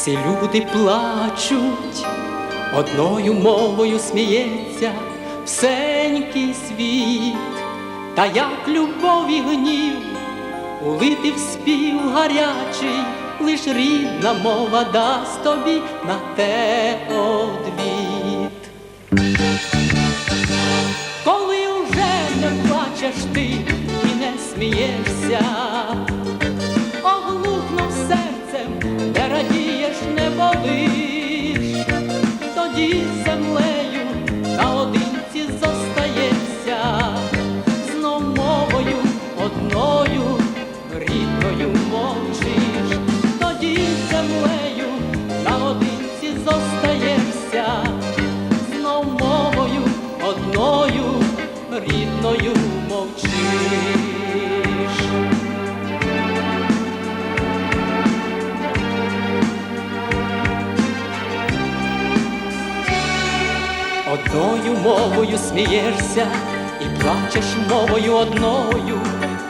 всі люди плачуть, одною мовою сміється всенький світ, та як любов і гнів, улити в спів гарячий, лиш рідна мова дасть тобі на те одвіт. Коли уже не плачеш ти і не смієшся, не болиш, тоді землею наодинці зостаєшся, знов мовою одною рідною мовчиш, тоді землею наодинці зостаєшся, знов мовою одною рідною мовчиш. Одною мовою смієшся і плачеш мовою одною,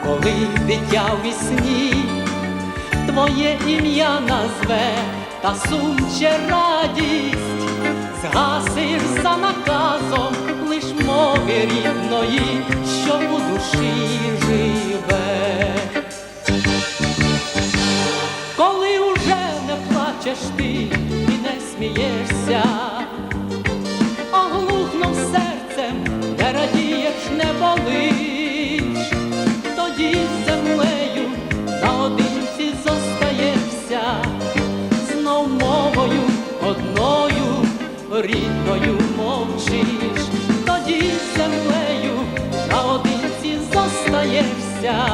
коли дитя в вісні твоє ім'я назве та сум чи радість, згасиш за наказом лиш мови рідної, що у душі живе. Коли уже не плачеш ти і не смієшся, оглухнув серцем, не радієш, не болиш, тоді з землею наодинці зостаєшся, знов мовою одною рідною мовчиш, тоді з землею наодинці зостаєшся,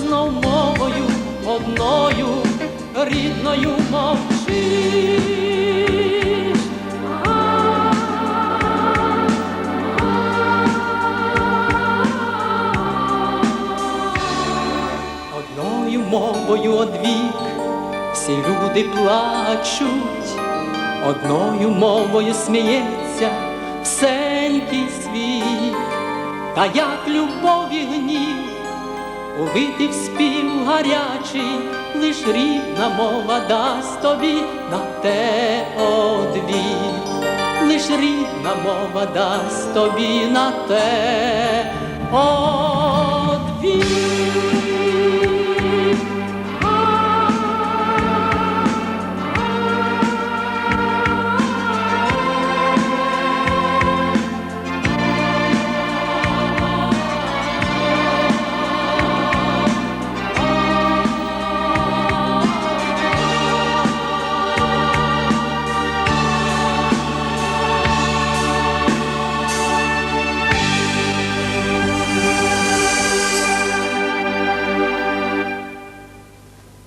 знов мовою одною рідною мовчиш. Одною одвік. Всі люди плачуть, одною мовою сміється всенький світ, та як любов і гнів, улити в спів гарячий, лиш рідна мова дасть тобі на те одвіт, лиш рідна мова дасть тобі на те одвіт.